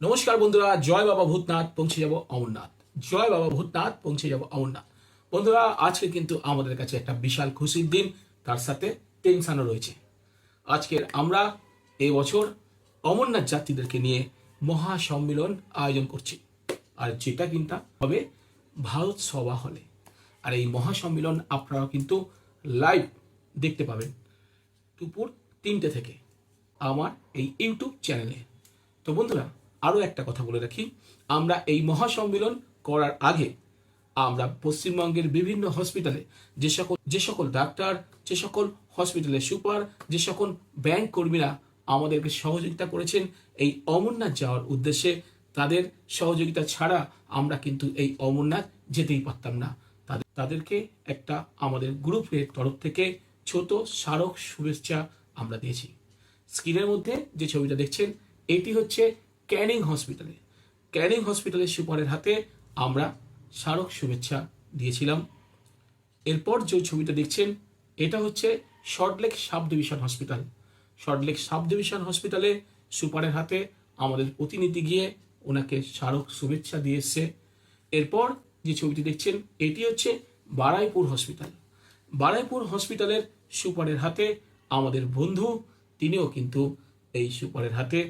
নমস্কার বন্ধুরা, জয় বাবা ভূতনাথ, পৌঁছে যাব অমরনাথ। জয় বাবা ভূতনাথ, পৌঁছে যাব অমরনাথ। বন্ধুরা, আজকে কিন্তু আমাদের কাছে একটা বিশাল খুশির দিন, তার সাথে টেনশনও রয়েছে। আজকের আমরা এই বছর অমরনাথ যাত্রীদেরকে নিয়ে মহা সম্মেলন আয়োজন করছি। আর যেটা কিন্তু হবে ভারত সভা হলে। আর এই মহা সম্মেলন আপনারা কিন্তু লাইভ দেখতে পাবেন দুপুর তিনটে থেকে আমার এই ইউটিউব চ্যানেলে। তো বন্ধুরা আরও একটা কথা বলে রাখি। আমরা এই মহাসম্মেলন করার আগে আমরা পশ্চিমবঙ্গের বিভিন্ন হসপিটালে যে সকল যে সকল ডাক্তার যে সকল হসপিটালের সুপার যে সকল ব্যাংক কর্মীরা আমাদেরকে সহযোগিতা করেছেন, এই অমরনাথ যাওয়ার উদ্দেশ্যে তাদের সহযোগিতা ছাড়া আমরা কিন্তু এই অমরনাথ যেতেই পারতাম না। তাদের, তাদেরকে একটা আমাদের গ্রুপের তরফ থেকে ছোট স্মারক শুভেচ্ছা আমরা দিয়েছি। স্ক্রিনের মধ্যে যে ছবিটা দেখছেন, এটি হচ্ছে ক্যানিং হসপিটালে। ক্যানিং হসপিটালের সুপারের হাতে আমরা স্মারক শুভেচ্ছা দিয়েছিলাম। এরপর যে ছবিটা দেখছেন, এটা হচ্ছে Salt Lake subdivision hospital. Salt Lake subdivision হসপিটালে সুপারের হাতে আমাদের প্রতিনিধি গিয়ে ওনাকে স্মারক শুভেচ্ছা দিয়ে এসছে। এরপর যে ছবিটি দেখছেন, এটি হচ্ছে বারাইপুর হসপিটাল। বারাইপুর হসপিটালের সুপারের হাতে আমাদের বন্ধু, তিনিও কিন্তু এই সুপারের হাতে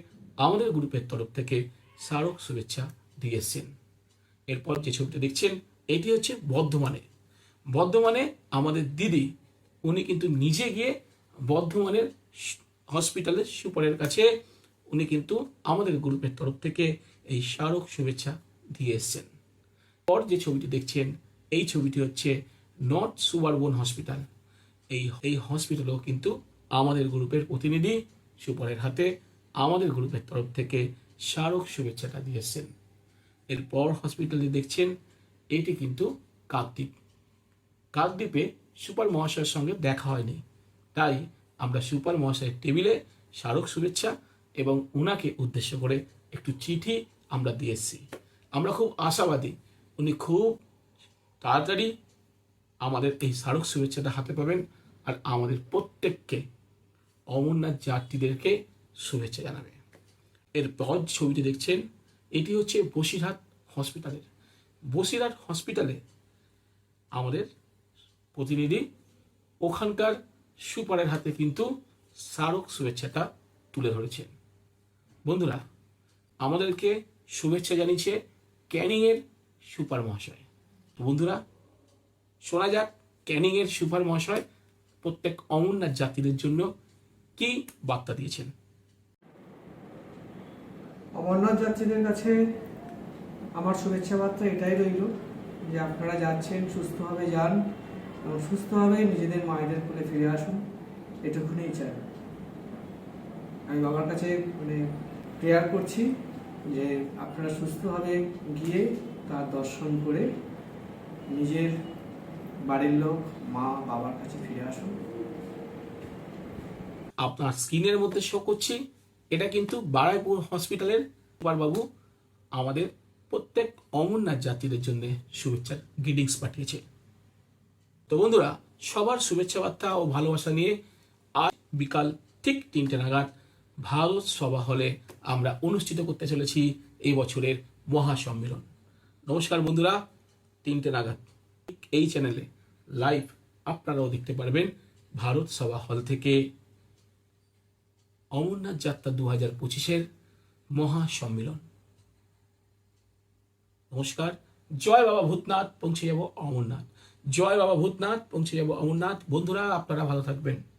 আমাদের গ্রুপের তরফ থেকে স্মারক শুভেচ্ছা দিয়ে এসছেন। এরপর যে ছবিটা দেখছেন, এটি হচ্ছে বর্ধমানে। বর্ধমানে আমাদের দিদি, উনি কিন্তু নিজে গিয়ে বর্ধমানের হসপিটালের সুপারের কাছে উনি কিন্তু আমাদের গ্রুপের তরফ থেকে এই স্মারক শুভেচ্ছা দিয়ে এসছেন। পর যে ছবিটি দেখছেন, এই ছবিটি হচ্ছে নর্থ সুবারবন হসপিটাল। এই এই হসপিটালও কিন্তু আমাদের গ্রুপের প্রতিনিধি সুপারের হাতে আমাদের গ্রুপের তরফ থেকে স্মারক শুভেচ্ছাটা দিয়ে এসছেন এরপর হসপিটালে দেখছেন, এটি কিন্তু কাকদ্বীপ। কাকদ্বীপে সুপার মহাশয়ের সঙ্গে দেখা হয়নি। তাই আমরা সুপার মহাশয়ের টেবিলে স্মারক শুভেচ্ছা এবং ওনাকে উদ্দেশ্য করে একটু চিঠি আমরা দিয়ে এসেছি আমরা খুব আশাবাদী, উনি খুব তাড়াতাড়ি আমাদের এই স্মারক শুভেচ্ছাটা হাতে পাবেন আর আমাদের প্রত্যেককে অমরনাথ যাত্রীদেরকে শুভেচ্ছা জানাবে। এরপর ছবিটি দেখছেন, এটি হচ্ছে বসিরহাট হসপিটালের। বসিরহাট হসপিটালে আমাদের প্রতিনিধি, ওখানকার সুপারের হাতে কিন্তু স্মারক শুভেচ্ছাটা তুলে ধরেছেন। বন্ধুরা, আমাদেরকে শুভেচ্ছা জানিয়েছে ক্যানিংয়ের সুপার মহাশয়। তো বন্ধুরা, শোনা যাক ক্যানিংয়ের সুপার মহাশয় প্রত্যেক অমরনাথ জাতিদের জন্য কি বার্তা দিয়েছেন। অমরনাথ যাত্রীদের কাছে আমার শুভেচ্ছা বার্তা এটাই রইল যে আপনারা যাচ্ছেন, সুস্থভাবে যান এবং সুস্থভাবে নিজেদের মায়েদের কোলে ফিরে আসুন। এটুকুনেই চাই। আমি বাবার কাছে মানে প্রেয়ার করছি যে আপনারা সুস্থভাবে গিয়ে তার দর্শন করে নিজের বাড়ির লোক, মা, বাবার কাছে ফিরে আসুন। আপনার স্ক্রিনের মধ্যে শো করছি এটা কিন্তু বারাইপুর হসপিটালের বাবু আমাদের প্রত্যেক অমরনাথ যাত্রীদের জন্য শুভেচ্ছার গ্রিটিংস পাঠিয়েছে। তো বন্ধুরা, সবার শুভেচ্ছা বার্তা ও ভালোবাসা নিয়ে আজ বিকাল ঠিক তিনটে নাগাদ ভারত সভা হলে আমরা অনুষ্ঠিত করতে চলেছি এই বছরের মহাসম্মেলন। নমস্কার বন্ধুরা, তিনটে নাগাদ এই চ্যানেলে লাইভ আপনারাও দেখতে পারবেন ভারত সভা হল থেকে। অমরনাথ যাত্রা দু হাজার পঁচিশের মহাসম্মেলন। নমস্কার, জয় বাবা ভূতনাথ, পৌঁছে যাব অমরনাথ। জয় বাবা ভূতনাথ, পৌঁছে যাব অমরনাথ। বন্ধুরা, আপনারা ভালো থাকবেন।